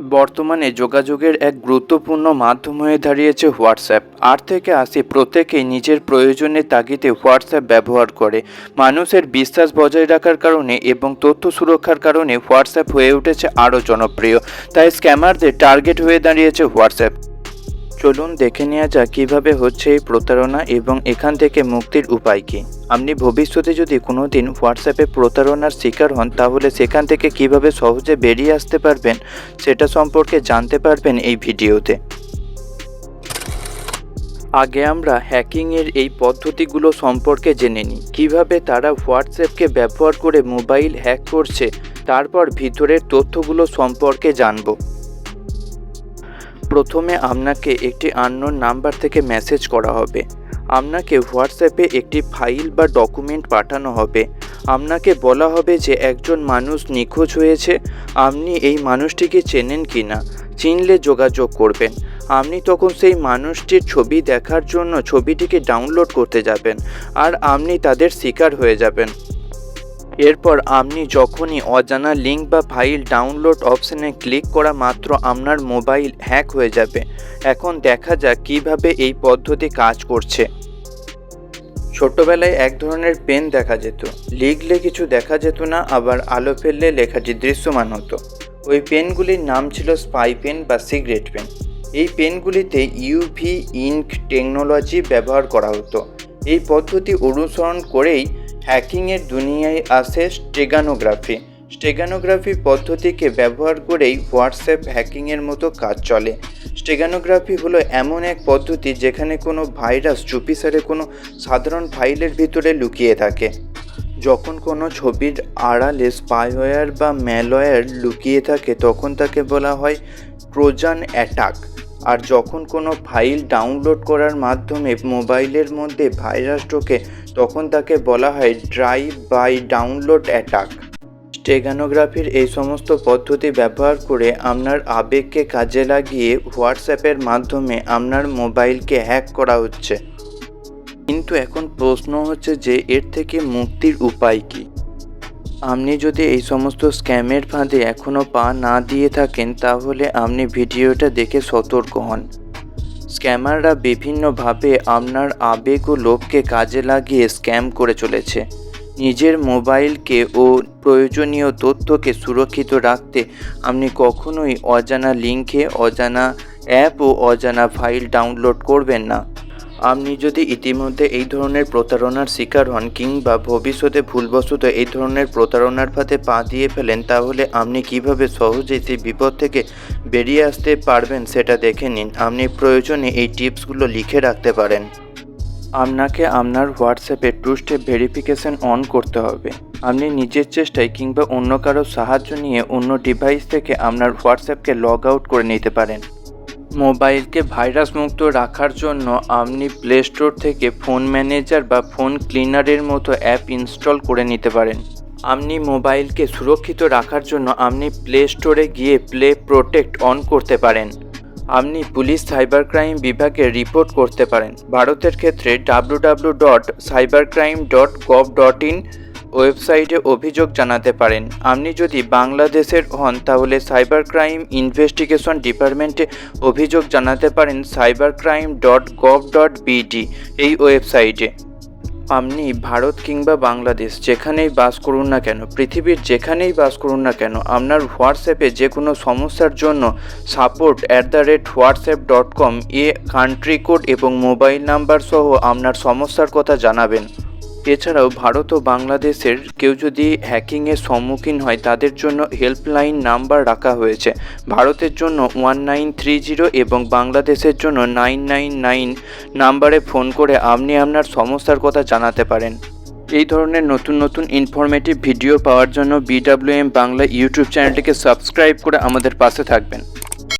বর্তমানে যোগাযোগের এক গুরুত্বপূর্ণ মাধ্যম হয়ে দাঁড়িয়েছে হোয়াটসঅ্যাপ। আট থেকে আশি প্রত্যেকেই নিজের প্রয়োজনের তাগিদে হোয়াটসঅ্যাপ ব্যবহার করে। মানুষের বিশ্বাস বজায় রাখার কারণে এবং তথ্য সুরক্ষার কারণে হোয়াটসঅ্যাপ হয়ে উঠেছে আরও জনপ্রিয়। তাই স্ক্যামারদের টার্গেট হয়ে দাঁড়িয়েছে হোয়াটসঅ্যাপ। চলুন দেখে নেওয়া যাক কীভাবে হচ্ছে এই প্রতারণা এবং এখান থেকে মুক্তির উপায় কী। আপনি ভবিষ্যতে যদি কোনো দিন হোয়াটসঅ্যাপে প্রতারণার শিকার হন, তাহলে সেখান থেকে কীভাবে সহজে বেরিয়ে আসতে পারবেন, সেটা সম্পর্কে জানতে পারবেন এই ভিডিওতে। আগে আমরা হ্যাকিংয়ের এই পদ্ধতিগুলো সম্পর্কে জেনে নিই। কীভাবে তারা হোয়াটসঅ্যাপকে ব্যবহার করে মোবাইল হ্যাক করছে, তারপর ভিতরের তথ্যগুলো সম্পর্কে জানব। প্রথমে আপনাকে একটি আননোন নাম্বার থেকে মেসেজ করা হবে। আপনাকে হোয়াটসঅ্যাপে একটি ফাইল বা ডকুমেন্ট পাঠানো হবে। আপনাকে বলা হবে যে একজন মানুষ নিখোঁজ হয়েছে। আপনি এই মানুষটিকে চেনেন কি না চিনলে যোগাযোগ করবেন। আপনি তখন সেই মানুষটির ছবি দেখার জন্য ছবিটিকে ডাউনলোড করতে যাবেন। আর আপনি তাদের শিকার হয়ে যাবেন। এরপর আপনি যখনই অজানা লিঙ্ক বা ফাইল ডাউনলোড অপশানে ক্লিক করা মাত্র আপনার মোবাইল হ্যাক হয়ে যাবে। এখন দেখা যাক কীভাবে এই পদ্ধতি কাজ করছে। ছোটবেলায় এক ধরনের পেন দেখা যেত। লিখলে কিছু দেখা যেত না, আবার আলো ফেললে লেখাটি দৃশ্যমান হতো। ওই পেনগুলির নাম ছিল স্পাই পেন বা সিগারেট পেন। এই পেনগুলিতে ইউভি, ইঙ্ক টেকনোলজি ব্যবহার করা হতো। এই পদ্ধতি অনুসরণ করেই হ্যাকিংয়ের দুনিয়ায় আসে স্টেগানোগ্রাফি স্টেগানোগ্রাফি পদ্ধতিকে ব্যবহার করেই হোয়াটসঅ্যাপ হ্যাকিংয়ের মতো কাজ চলে। স্টেগানোগ্রাফি হলো এমন এক পদ্ধতি যেখানে কোনো ভাইরাস চুপিসারে কোনো সাধারণ ফাইলের ভিতরে লুকিয়ে থাকে। যখন কোনো ছবির আড়ালে স্পাইওয়্যার বা ম্যালওয়্যার লুকিয়ে থাকে, তখন তাকে বলা হয় ট্রোজান অ্যাটাক। আর যখন কোনো ফাইল ডাউনলোড করার মাধ্যমে মোবাইলের মধ্যে ভাইরাস ঢোকে, তখন তাকে বলা হয় ড্রাইভ বাই ডাউনলোড অ্যাটাক। স্টেগানোগ্রাফির এই সমস্ত পদ্ধতি ব্যবহার করে আপনার আবেগকে কাজে লাগিয়ে হোয়াটসঅ্যাপের মাধ্যমে আপনার মোবাইলকে হ্যাক করা হচ্ছে। কিন্তু এখন প্রশ্ন হচ্ছে যে এর থেকে মুক্তির উপায় কী? আপনি যদি এই সমস্ত স্ক্যামের ফাঁদে এখনও পা না দিয়ে থাকেন, তাহলে আপনি ভিডিওটা দেখে সতর্ক হন। স্ক্যামাররা বিভিন্নভাবে আপনার আবেগ ও লোভকে কাজে লাগিয়ে স্ক্যাম করে চলেছে। নিজের মোবাইলকে ও প্রয়োজনীয় তথ্যকে সুরক্ষিত রাখতে আপনি কখনোই অজানা লিঙ্কে অজানা অ্যাপ ও অজানা ফাইল ডাউনলোড করবেন না। আপনি যদি ইতিমধ্যে এই ধরনের প্রতারণার শিকার হন কিংবা ভবিষ্যতে ভুলবশত এই ধরনের প্রতারণার ফাঁদে পা দিয়ে ফেলেন, তাহলে আপনি কীভাবে সহজেই সেই বিপদ থেকে বেরিয়ে আসতে পারবেন সেটা দেখে নিন। আপনি প্রয়োজনে এই টিপসগুলো লিখে রাখতে পারেন। আপনাকে আপনার হোয়াটসঅ্যাপে টু স্টেপ ভেরিফিকেশন অন করতে হবে। আপনি নিজের চেষ্টায় কিংবা অন্য কারোর সাহায্য নিয়ে অন্য ডিভাইস থেকে আপনার হোয়াটসঅ্যাপকে লগ আউট করে নিতে পারেন। মোবাইলকে ভাইরাস মুক্ত রাখার জন্য আপনি প্লে স্টোর থেকে ফোন ম্যানেজার বা ফোন ক্লিনারের মতো অ্যাপ ইনস্টল করে নিতে পারেন। আপনি মোবাইলকে সুরক্ষিত রাখার জন্য আপনি প্লে স্টোরে গিয়ে প্লে প্রোটেক্ট অন করতে পারেন। আপনি পুলিশ সাইবার ক্রাইম বিভাগে রিপোর্ট করতে পারেন। ভারতের ক্ষেত্রে W dot cyber crime dot gov dot in ওয়েবসাইটে অভিযোগ জানাতে পারেন। আপনি যদি বাংলাদেশের হন, তাহলে সাইবার ক্রাইম ইনভেস্টিগেশন ডিপার্টমেন্টে অভিযোগ জানাতে পারেন cyber crime dot gov dot BD এই ওয়েবসাইটে। আপনি ভারত কিংবা বাংলাদেশ যেখানেই বাস করুন না কেন, পৃথিবীর যেখানেই বাস করুন না কেন, আপনার হোয়াটসঅ্যাপে যে কোনো সমস্যার জন্য support at the rate WhatsApp dot com A country code এবং মোবাইল নাম্বার সহ আপনার সমস্যার কথা জানাবেন। এছাড়াও ভারত ও বাংলাদেশের কেউ যদি হ্যাকিংয়ের সম্মুখীন হয়, তাদের জন্য হেল্পলাইন নাম্বার রাখা হয়েছে। ভারতের জন্য ওয়ান নাইন থ্রি জিরো এবং বাংলাদেশের জন্য নাইন নাইন নাইন নাম্বারে ফোন করে আপনি আপনার সমস্যার কথা জানাতে পারেন। এই ধরনের নতুন নতুন ইনফরমেটিভ ভিডিও পাওয়ার জন্য বিডাব্লিউএম বাংলা ইউটিউব চ্যানেলটিকে সাবস্ক্রাইব করে আমাদের পাশে থাকবেন।